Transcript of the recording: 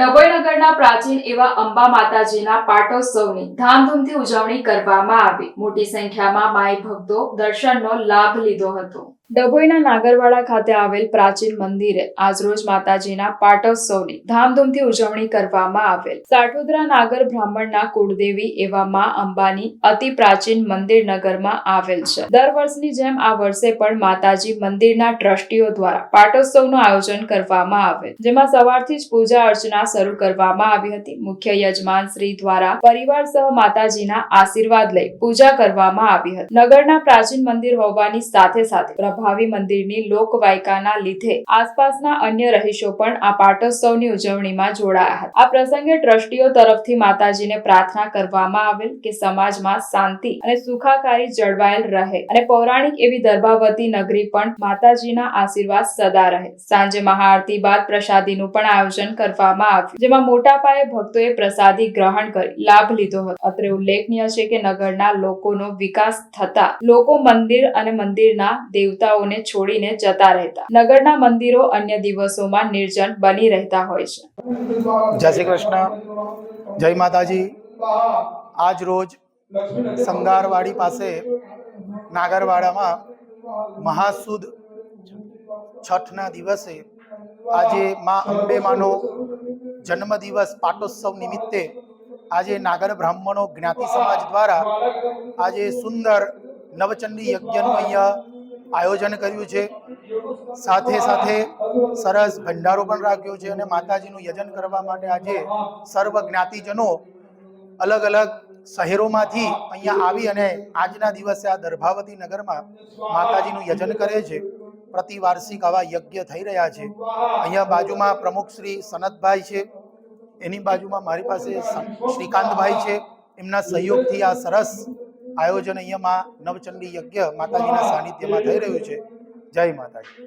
ડભોઈ નગરના પ્રાચીન એવા અંબા માતાજીના પાટોત્સવની ધામધૂમથી ઉજવણી કરવામાં આવી. મોટી સંખ્યામાં માઈ ભક્તો દર્શનનો લાભ લીધો હતો. ડભોઈના નાગરવાડા ખાતે આવેલ પ્રાચીન મંદિરે આજરોજ માતાજીના પાટોત્સવની ધામધૂમથી ઉજવણી કરવામાં આવેલ. સાઠોદરા નાગર બ્રાહ્મણના કુળદેવી એવા મા અંબાની અતિ પ્રાચીન મંદિર નગરમાં આવેલ છે. દર વર્ષની જેમ આ વર્ષે પણ માતાજી મંદિરના ટ્રસ્ટીઓ દ્વારા પાટોત્સવનું આયોજન કરવામાં આવેલ. જેમાં સવારથી જ પૂજા અર્ચના શરૂ કરવામાં આવી હતી. મુખ્ય યજમાન શ્રી દ્વારા પરિવાર સહ માતાજીના આશીર્વાદ લઈ પૂજા કરવામાં આવી હતી. નગરના પ્રાચીન મંદિર હોવાની સાથે સાથે પ્રભાવી મંદિરની લોકવાયકાના લીધે. આસપાસના અન્ય રહીશો પણ આ પાટોત્સવની ઉજવણીમાં જોડાયા હતા. આ પ્રસંગે ટ્રસ્ટીઓ તરફથી માતાજીને પ્રાર્થના કરવામાં આવેલ કે સમાજમાં શાંતિ અને સુખાકારી જળવાયેલ રહે અને પૌરાણિક એવી દર્ભાવતી નગરી પણ માતાજીના આશીર્વાદ સદા રહે. સાંજે મહાઆરતી બાદ પ્રસાદીનું પણ આયોજન કરવામાં આવ્યું, જેમાં મોટા પાયે ભક્તોએ પ્રસાદી ગ્રહણ કરી, લાભ લીધો હતો. અત્રે ઉલ્લેખનીય છે કે નગરના લોકોનો વિકાસ થતા લોકો મંદિર અને મંદિરના દેવતાઓને છોડીને જતા રહેતા. નગરના મંદિરો અન્ય દિવસોમાં નિર્જન બની રહેતા હોય છે. જય શ્રી કૃષ્ણ. જય માતાજી. આજ રોજ સંગારવાડી પાસે નાગરવાડામાં મહાસુદ છઠના દિવસે આજે મા અંબેમાનો જન્મદિવસ પાટોત્સવ નિમિત્તે આજે નાગર બ્રાહ્મણો જ્ઞાતિ સમાજ દ્વારા આજે સુંદર નવચંડી યજ્ઞનું અહીંયા આયોજન કર્યું છે. સાથે સાથે સરસ ભંડારો પણ રાખ્યો છે અને માતાજીનું યજન કરવા માટે આજે સર્વ જ્ઞાતિજનો અલગ અલગ શહેરોમાંથી અહીંયા આવી અને આજના દિવસે આ દર્ભાવતી નગરમાં માતાજીનું યજન કરે છે. પ્રતિવાર્ષિક આવા યજ્ઞ થઈ રહ્યા છે. અહીંયા બાજુમાં પ્રમુખ શ્રી સનતભાઈ છે. એની બાજુમાં મારી પાસે શ્રીકાંતભાઈ છે. એમના સહયોગથી આ સરસ આયોજન અહીંયામાં નવચંડી યજ્ઞ માતાજીના સાનિધ્યમાં થઈ રહ્યું છે. જય માતાજી.